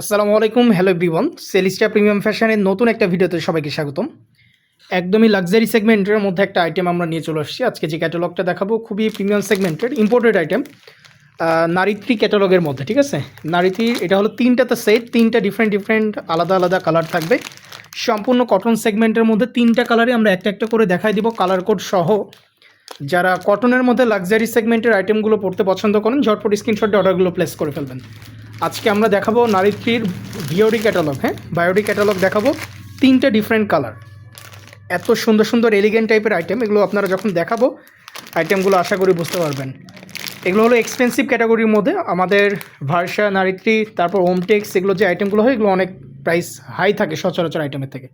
আসসালামু আলাইকুম, hello everyone. সেলিস্টা premium ফ্যাশনের নতুন একটা ভিডিওতে সবাইকে স্বাগতম। একদমই লাক্সারি সেগমেন্টের মধ্যে একটা আইটেম আমরা নিয়ে চলে আসছি। আজকে যে ক্যাটালগটা দেখাবো, খুবই প্রিমিয়াম সেগমেন্টের ইম্পোর্টেড আইটেম নারীত্রী ক্যাটালগের মধ্যে, ঠিক আছে? নারীত্রী এটা হলো তিনটাতে সেট তিনটা ডিফারেন্ট ডিফারেন্ট আলাদা আলাদা কালার থাকবে। সম্পূর্ণ কটন সেগমেন্টের মধ্যে তিনটা কালারে আমরা একটা একটা করে দেখাই দিব কালার কোড সহ। যারা কটনের মধ্যে লাক্সারি সেগমেন্টের আইটেমগুলো পড়তে পছন্দ করেন, ঝটপট স্ক্রিনশটে অর্ডারগুলো প্লেস করে ফেলবেন। আজকে আমরা দেখাবো নারীত্রীর বিওডি ক্যাটালগ হ্যাঁ? বায়োডি ক্যাটালগ দেখাবো তিনটে ডিফারেন্ট কালার এত সুন্দর সুন্দর এলিগেন্ট টাইপের আইটেম এগুলো আপনারা যখন দেখাবো আইটেমগুলো আশা করি বুঝতে পারবেন। এগুলো হলো এক্সপেন্সিভ ক্যাটাগরির মধ্যে আমাদের ভার্সা নারীত্রী তারপর ওমটেক্স এগুলো যে আইটেমগুলো হয়, এগুলো অনেক প্রাইস হাই থাকে সচরাচর আইটেমের থেকে।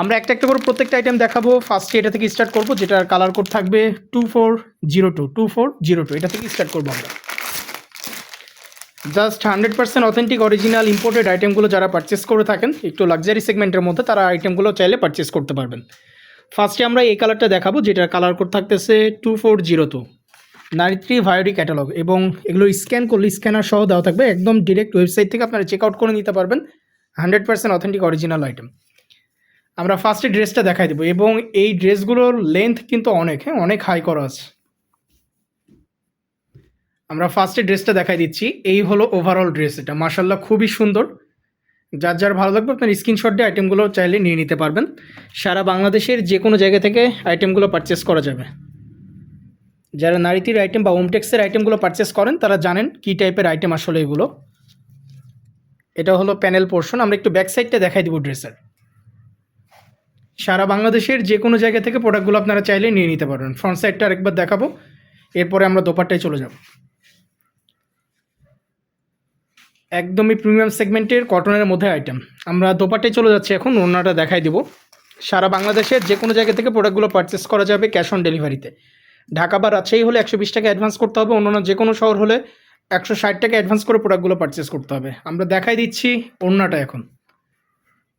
আমরা একটা একটা করে প্রত্যেকটা আইটেম দেখাবো। ফার্স্টে এটা থেকে স্টার্ট করব, যেটার কালার কোড থাকবে two four zero two two four zero two এটা থেকে স্টার্ট করব আমরা। Just hundred percent authentic original imported আইটেমগুলো যারা পারচেস করে থাকেন, একটু লাক্সারি সেগমেন্টের মধ্যে তারা আইটেমগুলো চাইলে পারচেস করতে পারবেন। ফার্স্টে আমরা এই কালারটা দেখাবো যেটার কালার কোড থাকতেছে টু ফোর জিরো টু নারীত্রী ভায়োডি ক্যাটালগ এবং এগুলো স্ক্যান করলে স্ক্যানার সহ দেওয়া থাকবে, একদম ডিরেক্ট ওয়েবসাইট থেকে আপনারা চেক আউট করে নিতে পারবেন hundred percent authentic original item আমরা ফার্স্টে ড্রেসটা দেখাই দেবো এবং এই ড্রেসগুলোর লেন্থ কিন্তু অনেক হ্যাঁ অনেক হাই করা আছে। আমরা ফার্স্টে ড্রেসটা দেখাই দিচ্ছি। এই হলো ওভারঅল ড্রেস এটা। মার্শাল্লাহ খুবই সুন্দর। যার যার ভালো লাগবে আপনার স্ক্রিনশট দিয়ে আইটেমগুলো চাইলে নিয়ে নিতে পারবেন। সারা বাংলাদেশের যে কোনো জায়গা থেকে আইটেমগুলো পারচেস করা যাবে। যারা নারীতির আইটেম বা ওমটেক্সের আইটেমগুলো পারচেস করেন, তারা জানেন কী টাইপের আইটেম আসলে এগুলো। এটা হলো প্যানেল পোর্শন আমরা একটু ব্যাক সাইডটা দেখাই দেবো ড্রেসের সারা বাংলাদেশের যে কোনো জায়গা থেকে প্রোডাক্টগুলো আপনারা চাইলে নিয়ে নিতে পারবেন। ফ্রন্ট সাইডটা আরেকবার দেখাবো। এরপরে আমরা দোপারটায় চলে যাব। একদমই প্রিমিয়াম সেগমেন্টের কটনের মধ্যে আইটেম আমরা দোপাটে চলে যাচ্ছি এখন, ওনাটা দেখাই দিব। সারা বাংলাদেশের যে কোনো জায়গা থেকে প্রোডাক্টগুলো পারচেস করা যাবে ক্যাশ অন ডেলিভারিতে ঢাকা বা রাজশাহী হলে একশো বিশ টাকা অ্যাডভান্স করতে হবে, অন্যান্য যে কোনো শহর হলে একশো ষাট টাকা অ্যাডভান্স করে প্রোডাক্টগুলো পারচেস করতে হবে। আমরা দেখাই দিচ্ছি ওড়নাটা এখন।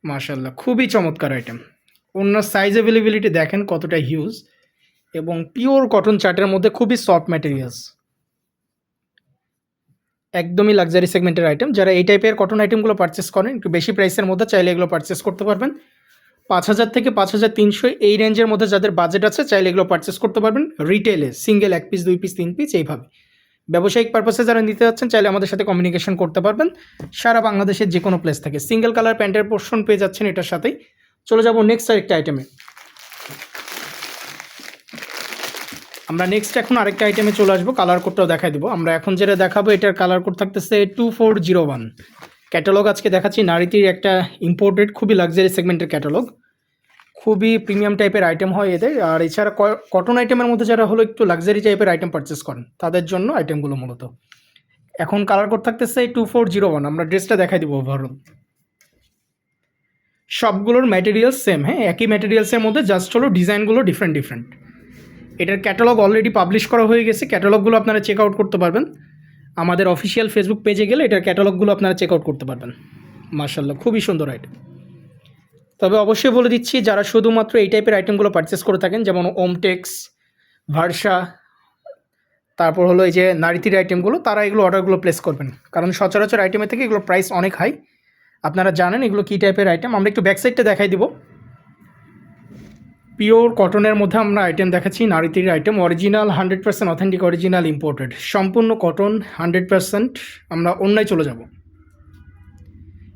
মাশাল্লাহ খুবই চমৎকার আইটেম ওনার সাইজ অ্যাভেলেবিলিটি দেখেন কতটা হিউজ এবং পিওর কটন চার্টের মধ্যে খুবই সফট ম্যাটেরিয়ালস একদমই লাক্সারি সেগমেন্টের আইটেম যারা এই টাইপের কটন আইটেমগুলো পারচেস করেন, একটু বেশি প্রাইসের মধ্যে চাইলে এগুলো পারচেস করতে পারবেন। পাঁচ হাজার থেকে পাঁচ হাজার তিনশো এই রেঞ্জের মধ্যে যাদের বাজেট আছে, চাইলে এগুলো পারচেস করতে পারবেন। রিটেলে সিঙ্গেল এক পিস দুই পিস তিন পিস এইভাবে। ব্যবসায়িক পারপাসে যারা নিতে যাচ্ছেন, চাইলে আমাদের সাথে কমিউনিকেশন করতে পারবেন। সারা বাংলাদেশের যে কোনো প্লেস থেকে। সিঙ্গেল কালার প্যান্টের পোর্শন পেয়ে যাচ্ছেন এটার সাথেই। চলে যাব নেক্সট আরেকটা আইটেমে আমরা নেক্সট এখন আরেকটা আইটেমে চলে আসব কালার কোডটাও দেখাই দেবো। আমরা এখন যেটা দেখাবো, এটার কালার কোড থাকতেছে two four zero one catalogue আজকে দেখাচ্ছি নারীতির একটা ইম্পোর্টেড খুবই লাক্সারি সেগমেন্টের ক্যাটালগ খুবই প্রিমিয়াম টাইপের আইটেম হয় এদের। আর এছাড়া কটন আইটেমের মধ্যে যারা হলো একটু লাক্সারি টাইপের আইটেম পারচেস করেন, তাদের জন্য আইটেমগুলো মূলত। এখন কালার কোড থাকতেছে টু ফোর জিরো ওয়ান আমরা ড্রেসটা দেখাই দিব ওভারঅল সবগুলোর ম্যাটেরিয়ালস সেম হ্যাঁ একই ম্যাটেরিয়ালসের মধ্যে জাস্ট হলো ডিজাইনগুলো ডিফারেন্ট ডিফারেন্ট এটার ক্যাটালগ অলরেডি পাবলিশ করা হয়ে গেছে। ক্যাটালগুলো আপনারা চেক আউট করতে পারবেন। আমাদের অফিসিয়াল ফেসবুক পেজে গেলে এটার ক্যাটালগুলো আপনারা চেক আউট করতে পারবেন। মার্শাল্লাহ খুবই সুন্দর আইটেম তবে অবশ্যই বলে দিচ্ছি, যারা শুধুমাত্র এই টাইপের আইটেমগুলো পারচেস করে থাকেন, যেমন ওমটেক্স ভার্সা তারপর হলো এই যে নারীতির আইটেমগুলো তারা এগুলো অর্ডারগুলো প্লেস করবেন। কারণ সচরাচর আইটেমের থেকে এগুলো প্রাইস অনেক হাই আপনারা জানেন এগুলো কী টাইপের আইটেম আমরা একটু ব্যাক সাইডটা দেখাই দিব। পিওর কটনের মধ্যে আমরা আইটেম দেখাচ্ছি নারীতির item original hundred percent authentic original imported সম্পূর্ণ কটন হান্ড্রেড পার্সেন্ট আমরা অন্যায় চলে যাব।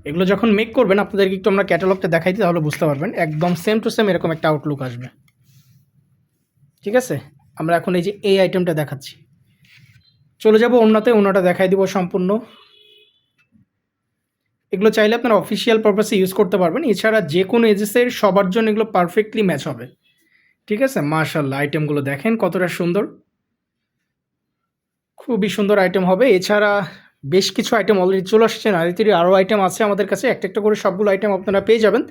এগুলো যখন মেক করবেন, আপনাদেরকে একটু আমরা ক্যাটালগটা দেখাইতে তাহলে বুঝতে পারবেন। একদম সেম টু সেম এরকম একটা আউটলুক আসবে। ঠিক আছে? আমরা এখন এই যে এই আইটেমটা দেখাচ্ছি। চলে যাব অন্যতে অন্যটা দেখাই দিব সম্পূর্ণ। এগুলো চাইলে আপনারা অফিসিয়াল পারপাসে ইউজ করতে পারবেন। এছাড়া যে কোনো এজেসের সবার জন্য এগুলো পারফেক্টলি ম্যাচ হবে। ঠিক আছে? মার্শাল্লাহ আইটেমগুলো দেখেন কতটা সুন্দর। খুবই সুন্দর আইটেম হবে। এছাড়া বেশ কিছু আইটেম অলরেডি চলে আসছে। নারীতির আরও আইটেম আছে আমাদের কাছে। একটা একটা করে সবগুলো আইটেম আপনারা পেয়ে যাবেন।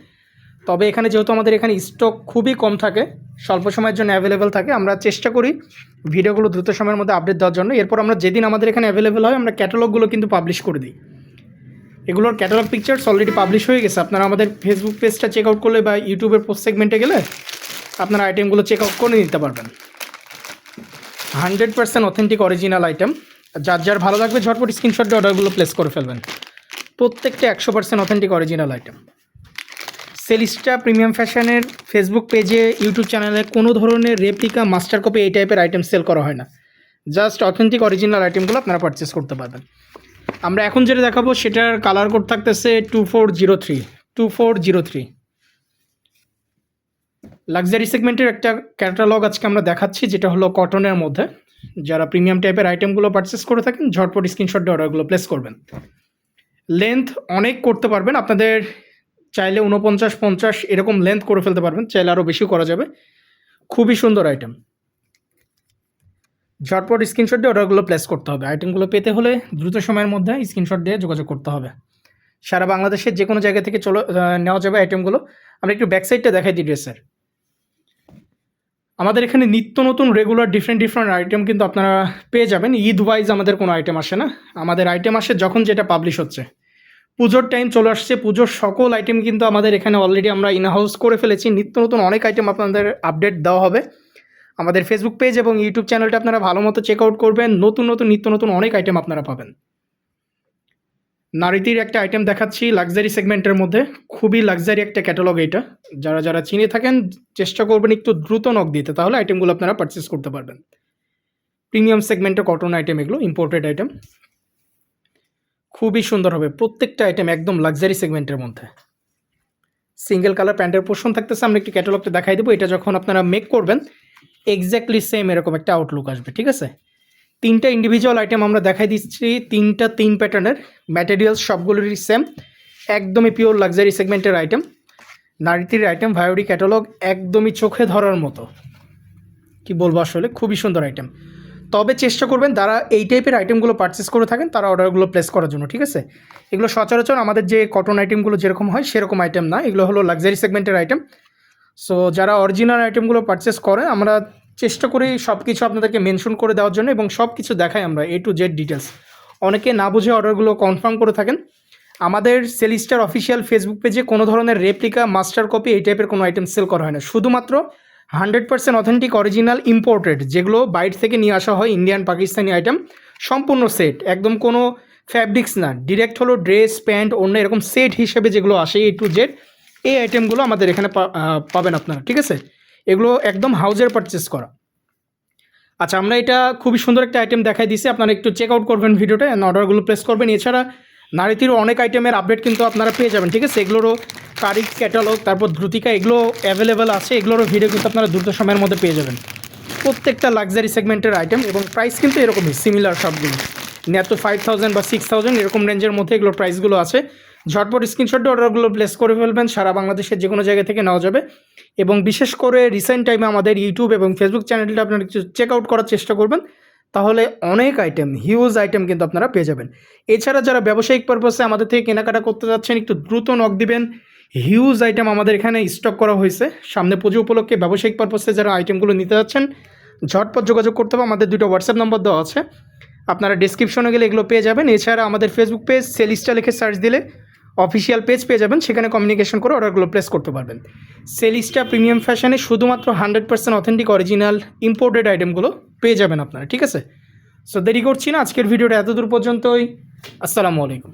তবে এখানে যেহেতু আমাদের এখানে স্টক খুবই কম থাকে, স্বল্প সময়ের জন্য অ্যাভেলেবেল থাকে, আমরা চেষ্টা করি ভিডিওগুলো দ্রুত সময়ের মধ্যে আপডেট দেওয়ার জন্য। এরপর আমরা যেদিন আমাদের এখানে অ্যাভেলেবেল হয়, আমরা ক্যাটালগুলো কিন্তু পাবলিশ করে দিই। এগুলোর ক্যাটালগ পিকচার্স অলরেডি পাবলিশ হয়ে গেছে। আপনারা আমাদের ফেসবুক পেজটা চেক আউট করলে বা ইউটিউবের পোস্ট সেগমেন্টে গেলে আপনারা আইটেমগুলো চেক আউট করে নিতে পারবেন। Hundred percent authentic original item যার যার ভালো লাগবে ঝটপট স্ক্রিনশট অর্ডারগুলো প্লেস করে ফেলবেন। প্রত্যেকটা একশো percent authentic original item সেলিস্টা premium ফ্যাশনের ফেসবুক পেজে ইউটিউব চ্যানেলে কোনো ধরনের রেপ্লিকা মাস্টার কপি এই টাইপের আইটেম সেল করা হয় না। জাস্ট অথেন্টিক অরিজিনাল আইটেমগুলো আপনারা পারচেস করতে পারবেন। আমরা এখন যেটা দেখাবো, সেটার কালার কোড থাকতেছে two four zero three two four zero three luxury সেগমেন্টের একটা ক্যাটালগ আজকে আমরা দেখাচ্ছি, যেটা হলো কটনের মধ্যে। যারা প্রিমিয়াম টাইপের আইটেমগুলো পারচেস করে থাকেন, ঝটপট স্ক্রিনশট দিয়ে অর্ডারগুলো প্লেস করবেন। লেন্থ অনেক করতে পারবেন, আপনাদের চাইলে উনপঞ্চাশ পঞ্চাশ এরকম লেন্থ করে ফেলতে পারবেন, চাইলে আরও বেশিও করা যাবে। খুবই সুন্দর আইটেম ঝটপট স্ক্রিনশট দিয়ে অর্ডারগুলো প্লেস করতে হবে। আইটেমগুলো পেতে হলে দ্রুত সময়ের মধ্যে স্ক্রিনশট দিয়ে যোগাযোগ করতে হবে। সারা বাংলাদেশের যে কোনো জায়গা থেকে চলো নেওয়া যাবে আইটেমগুলো আমরা একটু ব্যাক সাইডটা দেখাই দিই ড্রেসের আমাদের এখানে নিত্য নতুন রেগুলার ডিফারেন্ট ডিফারেন্ট আইটেম কিন্তু আপনারা পেয়ে যাবেন। ঈদ ওয়াইজ আমাদের কোনো আইটেম আসে না। আমাদের আইটেম আসে যখন যেটা পাবলিশ হচ্ছে। পুজোর টাইম চলে আসছে। পুজোর সকল আইটেম কিন্তু আমাদের এখানে অলরেডি আমরা ইন হাউস করে ফেলেছি। নিত্য নতুন অনেক আইটেম আপনাদের আপডেট দেওয়া হবে। আমাদের ফেসবুক পেজ এবং ইউটিউব চ্যানেলটা আপনারা ভালো মতো চেক আউট করবেন। নতুন নতুন, নিত্য নতুন অনেক আইটেম আপনারা পাবেন। নারীতির একটা আইটেম দেখাচ্ছি লাক্সারি সেগমেন্টের মধ্যে। খুবই লাক্সারি একটা ক্যাটালগ এটা। যারা যারা চিনে থাকেন, চেষ্টা করবেন একটু দ্রুত নক দিতে, তাহলে আইটেমগুলো আপনারা পারচেস করতে পারবেন। প্রিমিয়াম সেগমেন্টের কটন আইটেম এগুলো ইম্পোর্টেড আইটেম খুবই সুন্দর হবে, প্রত্যেকটা আইটেম একদম লাক্সারি সেগমেন্টের মধ্যে। সিঙ্গেল কালার প্যান্টের পোর্শন থাকতেছে, আমরা একটু ক্যাটালগটা দেখাই দেবো। এটা যখন আপনারা মেক করবেন এক্স্যাক্টলি সেম এরকম একটা আউটলুক আসবে, ঠিক আছে? তিনটা ইন্ডিভিজুয়াল আইটেম আমরা দেখাই দিচ্ছি। তিনটা তিন প্যাটার্নের ম্যাটেরিয়ালস সবগুলোরই সেম একদমই পিওর লাক্সারি সেগমেন্টের আইটেম নারীতির আইটেম ভায়োডি ক্যাটালগ একদমই চোখে ধরার মতো। কি বলব আসলে? খুবই সুন্দর আইটেম তবে চেষ্টা করবেন তারা এই টাইপের আইটেমগুলো পারচেস করে থাকেন, তারা অর্ডারগুলো প্লেস করার জন্য, ঠিক আছে? এগুলো সচরাচর আমাদের যে কটন আইটেমগুলো যেরকম হয়, সেরকম আইটেম না। এগুলো হলো লাক্সারি সেগমেন্টের আইটেম সো যারা অরিজিনাল আইটেমগুলো পারচেস করে আমরা চেষ্টা করি সব কিছু আপনাদেরকে মেনশন করে দেওয়ার জন্য এবং সব কিছু দেখাই আমরা এ টু জেড ডিটেলস অনেকে না বুঝে অর্ডারগুলো কনফার্ম করে থাকেন। আমাদের সেলিস্টার অফিসিয়াল ফেসবুক পেজে কোনো ধরনের রেপ্লিকা মাস্টার কপি এই টাইপের কোনো আইটেম সেল করা হয় না। শুধুমাত্র hundred percent authentic original imported যেগুলো বাইরে থেকে নিয়ে আসা হয় ইন্ডিয়ান পাকিস্তানি আইটেম সম্পূর্ণ সেট একদম কোনো ফ্যাব্রিক্স না। ডিরেক্ট হলো ড্রেস প্যান্ট অন্য এরকম সেট হিসেবে যেগুলো আসে এ টু জেড এই আইটেমগুলো আমাদের এখানে পাবেন আপনারা। ঠিক আছে? এগুলো একদম হাউজের পারচেস করা। আচ্ছা আমরা এটা খুবই সুন্দর একটা আইটেম দেখাই দিছি, আপনারা একটু চেক আউট করবেন ভিডিওটা অ্যান্ড অর্ডারগুলো প্লেস করবেন। এছাড়া নারীতির অনেক আইটেমের আপডেট কিন্তু আপনারা পেয়ে যাবেন, ঠিক আছে? এগুলোরও তারিখ ক্যাটালগ তারপর দ্রুতিকা এগুলো অ্যাভেলেবেল আছে, এগুলোরও ভিডিও কিন্তু আপনারা দ্রুত সময়ের মধ্যে পেয়ে যাবেন। প্রত্যেকটা লাক্সারি সেগমেন্টের আইটেম এবং প্রাইস কিন্তু এরকমই সিমিলার সবগুলো। নেতো ফাইভ থাউজেন্ড বা সিক্স থাউজেন্ড এরকম রেঞ্জের মধ্যে এগুলোর প্রাইসগুলো আছে। ঝটপট স্ক্রিনশট অর্ডারগুলো প্লেস করে ফেলবেন, সারা বাংলাদেশের যে কোনো জায়গা থেকে নেওয়া যাবে। এবং বিশেষ করে রিসেন্ট টাইমে আমাদের ইউটিউব এবং ফেসবুক চ্যানেলটা আপনারা কিছু চেক আউট করার চেষ্টা করবেন, তাহলে অনেক আইটেম হিউজ আইটেম কিন্তু আপনারা পেয়ে যাবেন। এছাড়া যারা ব্যবসায়িক পারপাসে আমাদের থেকে কেনাকাটা করতে যাচ্ছেন, একটু দ্রুত নক দিবেন। হিউজ আইটেম আমাদের এখানে স্টক করা হয়েছে। সামনে পুজো উপলক্ষে ব্যবসায়িক পারপাসে যারা আইটেমগুলো নিতে যাচ্ছেন, ঝটপট যোগাযোগ করতে হবে। আমাদের দুটো হোয়াটসঅ্যাপ নম্বর দেওয়া আছে। আপনারা ডিসক্রিপশনে গেলে এগুলো পেয়ে যাবেন। এছাড়া আমাদের ফেসবুক পেজ সেলিস্টা লিখে সার্চ দিলে অফিসিয়াল পেজ পেয়ে যাবেন, সেখানে কমিউনিকেশন করে অর্ডারগুলো প্লেস করতে পারবেন। সেলিস্টা প্রিমিয়াম ফ্যাশনে শুধুমাত্র hundred percent authentic original imported আইটেমগুলো পেয়ে যাবেন আপনারা, ঠিক আছে? সো দেরি করছি না, আজকের ভিডিওটা এতদূর পর্যন্তই। আসসালামু আলাইকুম।